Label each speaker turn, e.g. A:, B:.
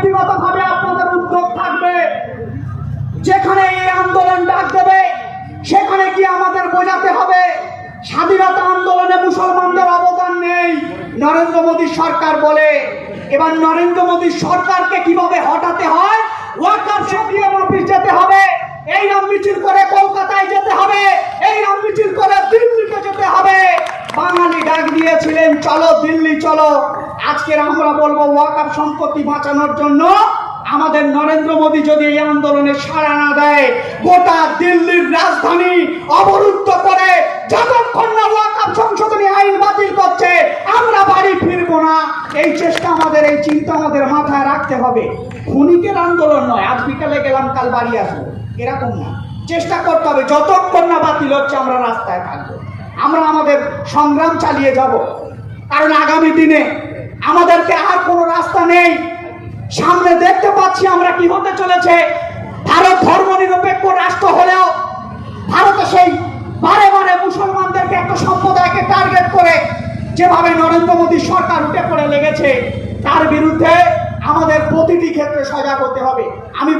A: ব্যক্তিগতভাবে আপনাদের উদ্যোগ থাকবে। যেখানে এই আন্দোলন ডাক দেবে, সেখানে কি আমাদের বোঝাতে হবে, স্বাধীনতা আন্দোলনে মুসলমানদের অবদান নেই, নরেন্দ্র মোদী সরকার বলে। এবার নরেন্দ্র মোদী সরকারকে কীভাবে হটাতে হয় চলো। আজকের আমরা বলব ওয়াকার সম্পত্তি বাঁচানোর জন্য আমাদের নরেন্দ্র মোদী যদি এই আন্দোলনে সাড়া না দেয়, গোটা দিল্লির রাজধানী অবরুদ্ধ করে যতক্ষণ না ওয়াকাব সংশোধনী আইন বাতিল করছে, আমরা বাড়ি ফিরবো না। এই চেষ্টা আমাদের, এই চিন্তা আমাদের মাথায় রাখতে হবে। ক্ষণিকের আন্দোলন নয়, আজ বিকালে গেলাম, কাল বাড়ি আসব। এরকম না। চেষ্টা করতে হবে, যতক্ষণ না বাতিল হচ্ছে, আমরা রাস্তায় থাকব। আমরা আমাদের সংগ্রাম চালিয়ে যাব। কারণ আগামী দিনে আমাদেরকে আর কোনো রাস্তা নেই। সামনে দেখতে পাচ্ছি আমরা কি হতে চলেছে। ভারত ধর্ম নিরপেক্ষ রাষ্ট্র হলেও ভারতে সেই বারে বারে মুসলমানদেরকে একটা সম্প্রদায়কে টার্গেট করে যেভাবে নরেন্দ্র মোদী সরকার উঠে পড়ে লেগেছে, তার বিরুদ্ধে আমাদের প্রতিটি ক্ষেত্রে সজাগ হতে হবে। আমি